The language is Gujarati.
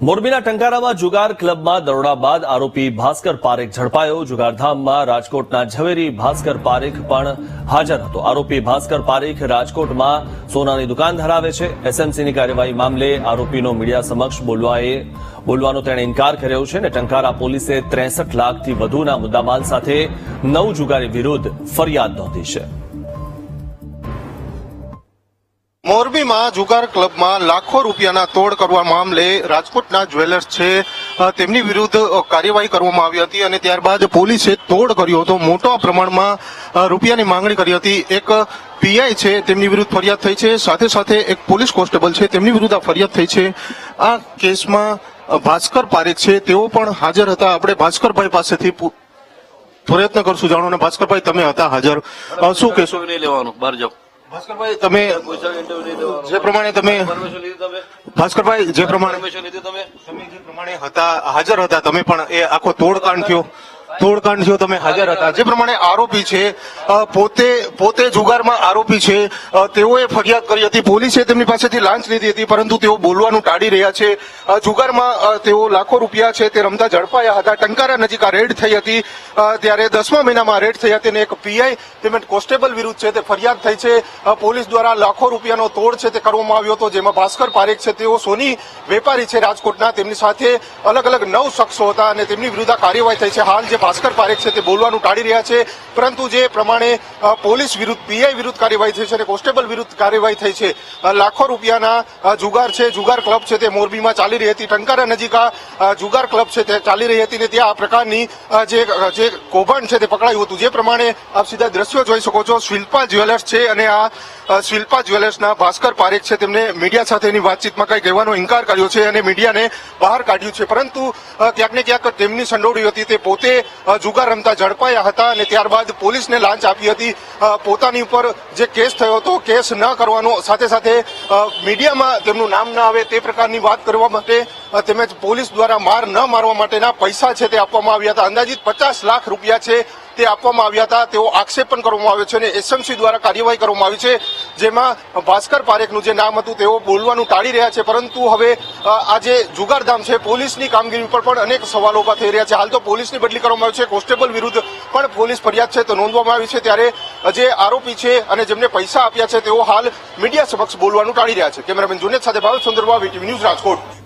મોરબીના ટંકારામાં જુગાર ક્લબમાં દરોડા બાદ આરોપી ભાસ્કર પારેખ ઝડપાયો. જુગારધામમાં રાજકોટના ઝવેરી ભાસ્કર પારેખ પણ હાજર હતો. આરોપી ભાસ્કર પારેખ રાજકોટમાં સોનાની દુકાન ધરાવે છે. એસએમસીની કાર્યવાહી મામલે આરોપીનો મીડિયા સમક્ષ બોલવાએ બોલવાનો તેણે ઇનકાર કર્યો છે અને ટંકારા પોલીસે ત્રેસઠ લાખથી વધુના મુદ્દામાલ સાથે નવ જુગારી વિરુદ્ધ ફરિયાદ નોંધી છે. મોરબીમાં જુગાર ક્લબમાં લાખો રૂપિયાના તોડ કરવા મામલે રાજકોટના જ્વેલર્સ છે. તેમની વિરુદ્ધ કાર્યવાહી કરવામાં આવી હતી અને ત્યારબાદ પોલીસે તોડ કર્યો હતો. મોટા પ્રમાણમાં રૂપિયાની માંગણી કરી હતી. એક પીઆઈ છે તેમની વિરુદ્ધ ફરિયાદ થઈ છે. સાથે સાથે એક પોલીસ કોન્સ્ટેબલ છે તેમની વિરુદ્ધ આ ફરિયાદ થઈ છે. આ કેસમાં ભાસ્કર પારેખ છે. તેઓ પણ હાજર હતા. આપણે ભાસ્કરભાઈ પાસેથી પ્રયત્ન કરશું. જાણો અને ભાસ્કરભાઈ તમે હતા હાજર. શું કહેશો? નહીં લેવાનું. બહાર જાઓ. ભાસ્કરભાઈ તમે જે પ્રમાણે તમે ભાસ્કરભાઈ જે પ્રમાણે પરમિશન લીધી તમે? તમે જે પ્રમાણે હતા હાજર હતા તમે પણ એ આખો તોડકાંડ થયો. તોડકાંડ થયો, તમે હાજર હતા. જે પ્રમાણે આરોપી છે પોતે પોતે જુગારમાં આરોપી છે. તેઓએ ફરિયાદ કરી હતી. પોલીસે તેમની પાસેથી લાંચ લીધી હતી, પરંતુ તેઓ બોલવાનું ટાળી રહ્યા છે. જુગારમાં તેઓ લાખો રૂપિયા છે, તે રમતા ઝડપાયા હતા. ટંકારા નજીક આ રેડ થઈ હતી. ત્યારે દસમા મહિનામાં રેડ થઈ હતી અને એક પીઆઈ તેમજ કોન્સ્ટેબલ વિરુદ્ધ છે, તે ફરિયાદ થઈ છે. પોલીસ દ્વારા લાખો રૂપિયાનો તોડ છે, તે કરવામાં આવ્યો હતો, જેમાં ભાસ્કર પારેખ છે, તેઓ સોની વેપારી છે રાજકોટના. તેમની સાથે અલગ અલગ નવ શખ્સો હતા અને તેમની વિરુદ્ધ કાર્યવાહી થઈ છે. હાલ જે ભાસ્કર પારેખ છે તે બોલવાનું ટાળી રહ્યા છે. પરંતુ જે પ્રમાણે પોલીસ વિરુદ્ધ, પીઆઈ વિરુદ્ધ કાર્યવાહી થઈ છે અને કોન્સ્ટેબલ વિરુદ્ધ કાર્યવાહી થઈ છે લાખો રૂપિયાના જુગાર છે. જુગાર ક્લબ છે તે મોરબીમાં ચાલી રહી હતી. ટંકારા નજીક આ જુગાર ક્લબ છે તે ચાલી રહી હતી ને ત્યાં આ પ્રકારની જે કૌભાંડ છે તે પકડાયું હતું. જે પ્રમાણે આપ સીધા દ્રશ્યો જોઈ શકો છો. શિલ્પા જ્વેલર્સ છે અને આ શિલ્પા જ્વેલર્સના ભાસ્કર પારેખ છે તેમને મીડિયા સાથેની વાતચીતમાં કંઈ કહેવાનો ઇનકાર કર્યો છે અને મીડિયાને બહાર કાઢ્યું છે. પરંતુ ક્યાંક ને ક્યાંક તેમની સંડોવણી હતી તે પોતે જુગાર રમતા ઝડપાયા હતા અને ત્યારબાદ પોલીસને લાંચ આપી હતી. પોતાની ઉપર જે કેસ થયો હતો, કેસ ન કરવાનો, સાથે સાથે મીડિયામાં તેમનું નામ ન આવે તે પ્રકારની વાત કરવા માટે તેમજ પોલીસ દ્વારા માર ન મારવા માટેના પૈસા છે તે આપવામાં આવ્યા હતા. અંદાજિત પચાસ લાખ રૂપિયા છે તે આપવામાં આવ્યા હતા. તેવો આક્ષેપ પણ કરવામાં આવ્યો છે અને એસએમસી દ્વારા કાર્યવાહી કરવામાં આવી છે. જેમાં ભાસ્કર પારેખનું જે નામ હતું, તેઓ બોલવાનું ટાળી રહ્યા છે. પરંતુ હવે આ જે જુગારધામ છે, પોલીસની કામગીરી ઉપર પણ અનેક સવાલો ઊભા થઈ રહ્યા છે. હાલ તો પોલીસની બદલી કરવામાં આવી છે. કોન્સ્ટેબલ વિરુદ્ધ પણ પોલીસ ફરિયાદ છે, તો નોંધવામાં આવી છે. ત્યારે જે આરોપી છે અને જેમને પૈસા આપ્યા છે, તેઓ હાલ મીડિયા સમક્ષ બોલવાનું ટાળી રહ્યા છે. કેમેરામેન જુનેદ સાથે ભાવ સુંદરવા, વીટીવી ન્યૂઝ રાજકોટ.